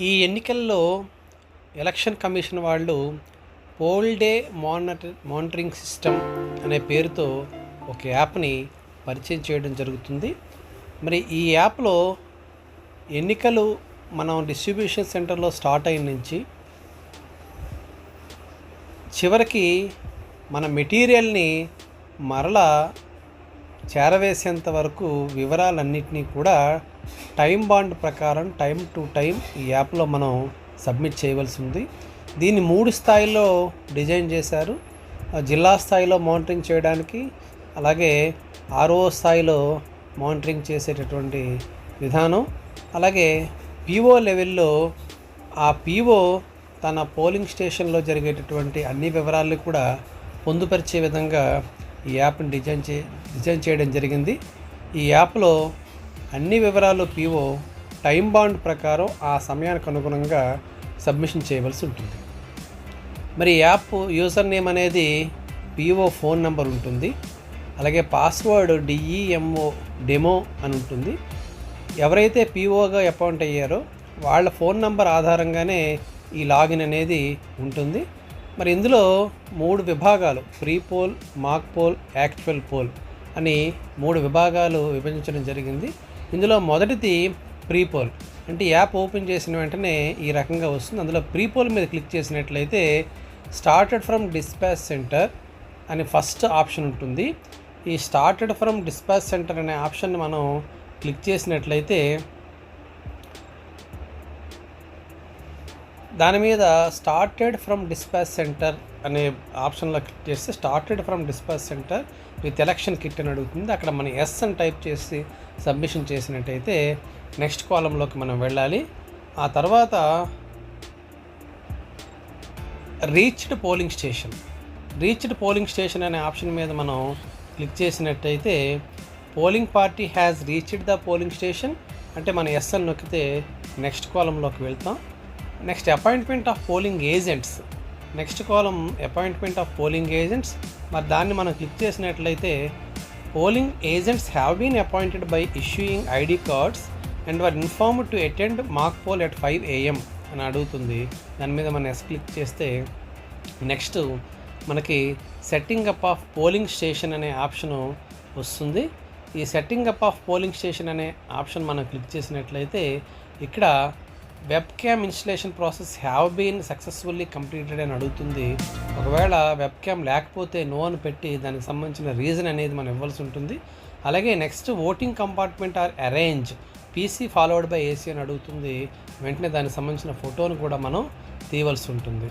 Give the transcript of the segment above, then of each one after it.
ఈ ఎన్నికల్లో election commission వాళ్ళు poll day monitor monitoring system అనే పేరుతో ఒక యాప్ని పరిచయం చేయడం జరుగుతుంది. మరి ఈ యాప్లో ఎన్నికలు మనం డిస్ట్రిబ్యూషన్ సెంటర్లో స్టార్ట్ అయిన నుంచి చివరికి మన మెటీరియల్ని మరలా చేరవేసేంత వరకు వివరాలన్నింటినీ కూడా టైం బాండ్ ప్రకారం టైం టు టైం ఈ యాప్లో మనం సబ్మిట్ చేయవలసి ఉంది దీన్ని మూడు స్థాయిలో డిజైన్ చేశారు. జిల్లా స్థాయిలో మానిటరింగ్ చేయడానికి అలాగే ఆర్ఓ స్థాయిలో మానిటరింగ్ చేసేటటువంటి విధానం అలాగే పీఓ లెవెల్లో ఆ పీఓ తన పోలింగ్ స్టేషన్లో జరిగేటటువంటి అన్ని వివరాలను కూడా పొందుపరిచే విధంగా ఈ యాప్ని డిజైన్ చే డిజైన్ చేయడం జరిగింది. ఈ యాప్లో అన్ని వివరాలు పీఓ టైం బాండ్ ప్రకారం ఆ సమయానికి అనుగుణంగా సబ్మిషన్ చేయవలసి ఉంటుంది. మరి యాప్ యూజర్ నేమ్ అనేది పీఓ ఫోన్ నెంబర్ ఉంటుంది. అలాగే పాస్వర్డ్ డిఈఎంఓ డెమో అని ఉంటుంది. ఎవరైతే పీఓగా అపాయింట్ అయ్యారో వాళ్ళ ఫోన్ నంబర్ ఆధారంగానే ఈ లాగిన్ అనేది ఉంటుంది. మరి ఇందులో మూడు విభాగాలు pre poll mock poll actual poll అని మూడు విభాగాలు విభజించడం జరిగింది. ఇందులో మొదటిది ప్రీ పోల్. అంటే యాప్ ఓపెన్ చేసిన వెంటనే ఈ రకంగా వస్తుంది. అందులో ప్రీ పోల్ మీద క్లిక్ చేసినట్లయితే స్టార్టెడ్ ఫ్రమ్ డిస్పాచ్ సెంటర్ అని ఫస్ట్ ఆప్షన్ ఉంటుంది. ఈ స్టార్టెడ్ ఫ్రమ్ డిస్పాచ్ సెంటర్ అనే ఆప్షన్ మనం క్లిక్ చేసినట్లయితే దాని మీద స్టార్టెడ్ ఫ్రమ్ డిస్పాచ్ సెంటర్ అనే ఆప్షన్లో క్లిక్ చేస్తే started from dispatch centre with election kit అని అడుగుతుంది. అక్కడ మనం ఎస్ అని టైప్ చేసి సబ్మిషన్ చేసినట్టయితే నెక్స్ట్ కాలంలోకి మనం వెళ్ళాలి. ఆ తర్వాత reached polling station reached polling station అనే ఆప్షన్ మీద మనం క్లిక్ చేసినట్టయితే polling party has reached the polling station అంటే మనం ఎస్ అని నొక్కితే నెక్స్ట్ కాలంలోకి వెళ్తాం. Next appointment of polling agents next column appointment of polling agents మరి దాన్ని మనం క్లిక్ చేసినట్లయితే polling agents have been appointed by issuing ID cards and were informed to attend mock poll at five AM అని అడుగుతుంది. దాని మీద మనం yes click చేస్తే నెక్స్ట్ మనకి setting up of polling station అనే ఆప్షన్ వస్తుంది. ఈ setting up of polling station అనే ఆప్షన్ మనం క్లిక్ చేసినట్లయితే ఇక్కడ webcam installation process have been successfully completed అని అడుగుతుంది. ఒకవేళ వెబ్ క్యామ్ లేకపోతే నో అని పెట్టి దానికి సంబంధించిన రీజన్ అనేది మనం ఇవ్వాల్సి ఉంటుంది. అలాగే next voting compartment are arrange PC followed by AC అని అడుగుతుంది. వెంటనే దానికి సంబంధించిన ఫోటోను కూడా మనం తీయవలసి ఉంటుంది.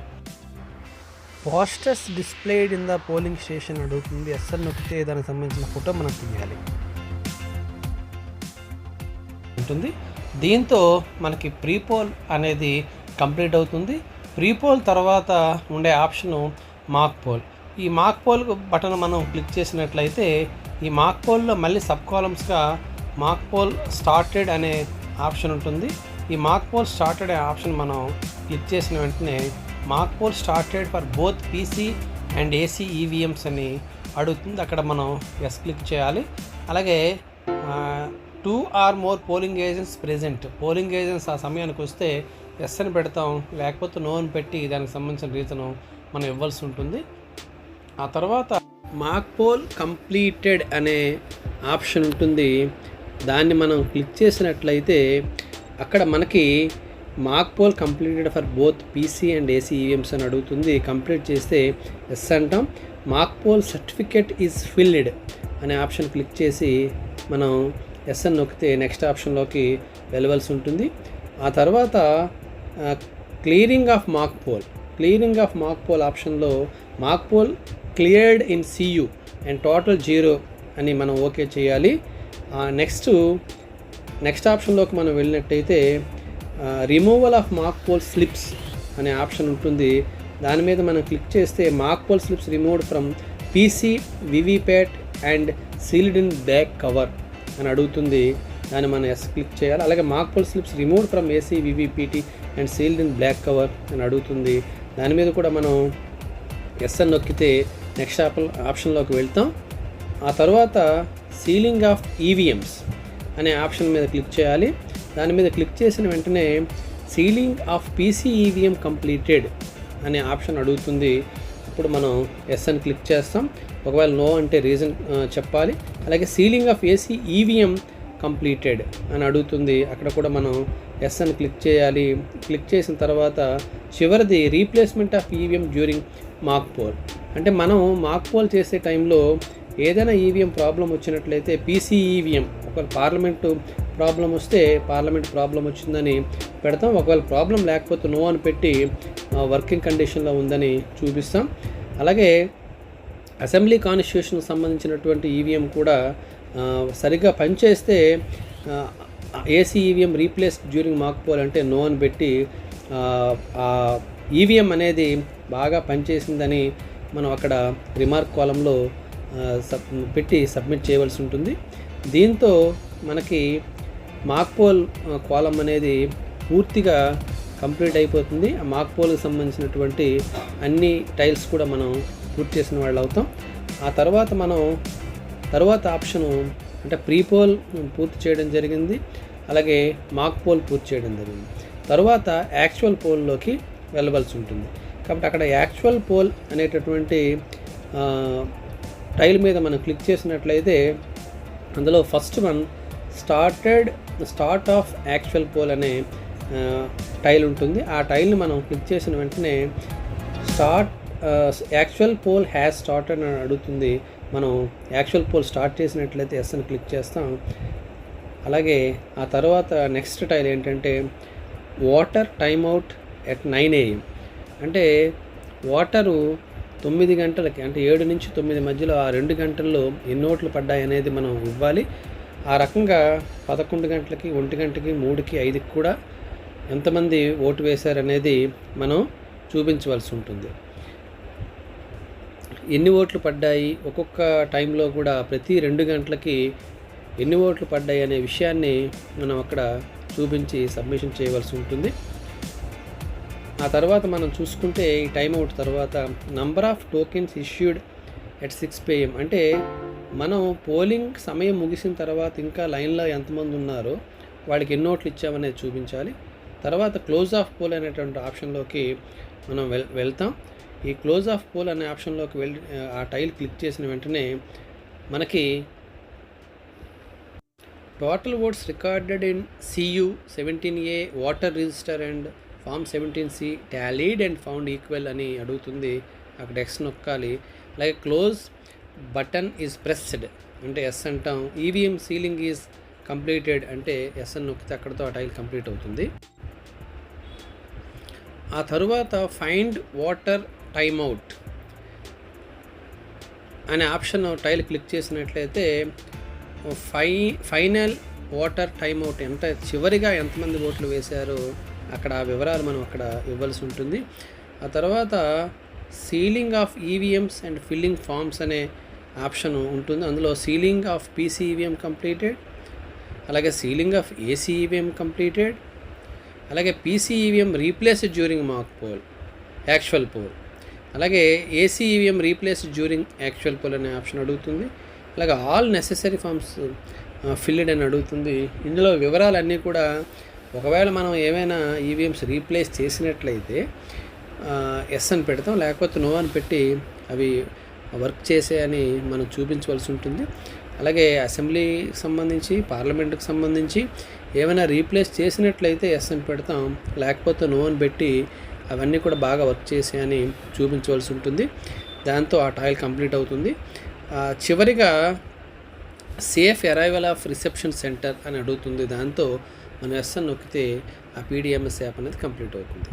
Posters displayed in the polling station అడుగుతుంది. ఎస్ఆర్ నొక్కితే దానికి సంబంధించిన ఫోటో మనం తీయాలి. ఉంటుంది. దీంతో మనకి ప్రీపోల్ అనేది కంప్లీట్ అవుతుంది. ప్రీపోల్ తర్వాత ఉండే ఆప్షను మాక్ పోల్. ఈ మాక్ పోల్ బటన్ మనం క్లిక్ చేసినట్లయితే ఈ మాక్ పోల్లో మళ్ళీ సబ్ కాలమ్స్గా మాక్ పోల్ స్టార్టెడ్ అనే ఆప్షన్ ఉంటుంది. ఈ మాక్ పోల్ స్టార్టెడ్ అనే ఆప్షన్ మనం క్లిక్ చేసిన వెంటనే mock poll started for both PC and AC EVMs అని అడుగుతుంది. అక్కడ మనం ఎస్ క్లిక్ చేయాలి. అలాగే two or more polling agents present polling agents ఆ సమయానికి వస్తే ఎస్ అని పెడతాం లేకపోతే నో అని పెట్టి దానికి సంబంధించిన రీజను మనం ఇవ్వాల్సి ఉంటుంది. ఆ తర్వాత మాక్ పోల్ కంప్లీటెడ్ అనే ఆప్షన్ ఉంటుంది. దాన్ని మనం క్లిక్ చేసినట్లయితే అక్కడ మనకి mock poll completed for both PC and AC EVMs అని అడుగుతుంది. కంప్లీట్ చేస్తే ఎస్ అంటాం. Mock poll certificate is filled అనే ఆప్షన్ క్లిక్ చేసి మనం ఎస్ఎన్ నొక్కితే నెక్స్ట్ ఆప్షన్లోకి వెళ్ళవలసి ఉంటుంది. ఆ తర్వాత clearing of mock poll clearing of mock poll ఆప్షన్లో mock poll cleared in CU and total zero అని మనం ఓకే చేయాలి. నెక్స్ట్ నెక్స్ట్ ఆప్షన్లోకి మనం వెళ్ళినట్టయితే removal of mock poll slips అనే ఆప్షన్ ఉంటుంది. దాని మీద మనం క్లిక్ చేస్తే mock poll slips removed from PC VVPAT and sealed in back cover అని అడుగుతుంది. దాన్ని మనం ఎస్ క్లిక్ చేయాలి. అలాగే mock poll slips remove from AC VVPAT and sealed in black cover అని అడుగుతుంది. దాని మీద కూడా మనం ఎస్ అని నొక్కితే నెక్స్ట్ ఆపల్ ఆప్షన్లోకి వెళ్తాం. ఆ తర్వాత సీలింగ్ ఆఫ్ ఈవీఎంస్ అనే ఆప్షన్ మీద క్లిక్ చేయాలి. దాని మీద క్లిక్ చేసిన వెంటనే sealing of PC EVM completed అనే ఆప్షన్ అడుగుతుంది. ఇప్పుడు మనం ఎస్ అని క్లిక్ చేస్తాం. ఒకవేళ నో అంటే రీజన్ చెప్పాలి. అలాగే sealing of AC EVM completed అని అడుగుతుంది. అక్కడ కూడా మనం ఎస్ అని క్లిక్ చేయాలి. క్లిక్ చేసిన తర్వాత చివరిది replacement of EVM during mock poll అంటే మనం మాక్ పోల్ చేసే టైంలో ఏదైనా ఈవీఎం ప్రాబ్లం వచ్చినట్లయితే పీసీ ఈవీఎం ఒకవేళ పార్లమెంటు ప్రాబ్లం వస్తే పార్లమెంట్ ప్రాబ్లం వచ్చిందని పెడతాం. ఒకవేళ ప్రాబ్లం లేకపోతే నో అని పెట్టి వర్కింగ్ కండిషన్లో ఉందని చూపిస్తాం. అలాగే అసెంబ్లీ కాన్స్టిట్యూషన్కి సంబంధించినటువంటి ఈవీఎం కూడా సరిగ్గా పనిచేస్తే AC EVM replace during mock poll అంటే నో అని పెట్టి ఈవీఎం అనేది బాగా పనిచేసిందని మనం అక్కడ రిమార్క్ కాలంలో సబ్ పెట్టి సబ్మిట్ చేయవలసి ఉంటుంది. దీంతో మనకి మాక్ పోల్ కాలం అనేది పూర్తిగా కంప్లీట్ అయిపోతుంది. ఆ మాక్ పోల్కి సంబంధించినటువంటి అన్ని టైల్స్ కూడా మనం పూర్తి చేసిన వాళ్ళు అవుతాం. ఆ తర్వాత మనం తర్వాత ఆప్షను అంటే ప్రీ పోల్ పూర్తి చేయడం జరిగింది. అలాగే మాక్ పోల్ పూర్తి చేయడం జరిగింది. తర్వాత యాక్చువల్ పోల్లోకి వెళ్ళవలసి ఉంటుంది. కాబట్టి అక్కడ యాక్చువల్ పోల్ అనేటటువంటి టైల్ మీద మనం క్లిక్ చేసినట్లయితే అందులో first one started start of actual poll అనే టైల్ ఉంటుంది. ఆ టైల్ని మనం క్లిక్ చేసిన వెంటనే start actual poll has started అని అడుగుతుంది. మనం యాక్చువల్ పోల్ స్టార్ట్ చేసినట్లయితే ఎస్ అని క్లిక్ చేస్తాం. అలాగే ఆ తర్వాత నెక్స్ట్ టైల్ ఏంటంటే voter turnout at nine AM. అంటే వాటరు తొమ్మిది గంటలకి అంటే ఏడు నుంచి తొమ్మిది మధ్యలో ఆ రెండు గంటల్లో ఎన్ని ఓట్లు పడ్డాయి అనేది మనం ఇవ్వాలి. ఆ రకంగా పదకొండు గంటలకి ఒంటి గంటకి మూడుకి ఐదుకి కూడా ఎంతమంది ఓటు వేశారనేది మనం చూపించవలసి ఉంటుంది. ఎన్ని ఓట్లు పడ్డాయి ఒక్కొక్క టైంలో కూడా ప్రతి రెండు గంటలకి ఎన్ని ఓట్లు పడ్డాయి అనే విషయాన్ని మనం అక్కడ చూపించి సబ్మిషన్ చేయవలసి ఉంటుంది. ఆ తర్వాత మనం చూసుకుంటే ఈ టైం అవుట్ తర్వాత number of tokens issued at six PM అంటే మనం పోలింగ్ సమయం ముగిసిన తర్వాత ఇంకా లైన్లో ఎంతమంది ఉన్నారో వాళ్ళకి ఎన్ని ఓట్లు ఇచ్చామనేది చూపించాలి. తర్వాత క్లోజ్ ఆఫ్ పోల్ అనేటువంటి ఆప్షన్లోకి మనం వెల్ వెళ్తాం. ఈ క్లోజ్ ఆఫ్ పోల్ అనే ఆప్షన్లోకి వెళ్ళి ఆ టైల్ క్లిక్ చేసిన వెంటనే మనకి total votes recorded in CU seventeen A voter register and form seventeen C tallied and found equal అని అడుగుతుంది. అక్కడ ఎక్స్ నొక్కాలి. అలాగే క్లోజ్ బటన్ ఈజ్ ప్రెస్డ్ అంటే ఎస్ అంటాం. ఈవీఎం సీలింగ్ ఈజ్ కంప్లీటెడ్ అంటే ఎస్ అని నొక్కితే అక్కడతో ఆ టైల్ కంప్లీట్ అవుతుంది. ఆ తరువాత ఫైండ్ వాటర్ టైమ్ అవుట్ అనే ఆప్షన్ టైల్ క్లిక్ చేసినట్లయితే ఫై ఫైనల్ వాటర్ టైమ్ అవుట్ ఎంత చివరిగా ఎంతమంది ఓట్లు వేశారో? అక్కడ ఆ వివరాలు మనం అక్కడ ఇవ్వాల్సి ఉంటుంది. ఆ తర్వాత sealing of EVMs and filling forms అనే ఆప్షన్ ఉంటుంది. అందులో sealing of PC EVM completed అలాగే sealing of AC EVM completed అలాగే PC EVM replace during mock poll actual poll అలాగే AC EVM replace during actual poll అనే option అడుగుతుంది. అలాగే all necessary forms field అని అడుగుతుంది. ఇందులో వివరాలన్నీ కూడా ఒకవేళ మనం ఏమైనా ఈవీఎంస్ రీప్లేస్ చేసినట్లయితే ఎస్ అని పెడతాం లేకపోతే నో అని పెట్టి అవి వర్క్ చేసే అని మనం చూపించవలసి ఉంటుంది. అలాగే అసెంబ్లీకి సంబంధించి పార్లమెంట్కి సంబంధించి ఏమైనా రీప్లేస్ చేసినట్లయితే ఎస్ అని పెడతాం లేకపోతే నో అని పెట్టి అవన్నీ కూడా బాగా వర్క్ చేసే అని చూపించవలసి ఉంటుంది. దాంతో ఆ టాయిల్ కంప్లీట్ అవుతుంది. చివరిగా safe arrival of reception centre అని అడుగుతుంది. దాంతో మనం ఎస్ఎన్ నొక్కితే ఆ పీడిఎంఎస్ యాప్ అనేది కంప్లీట్ అవుతుంది.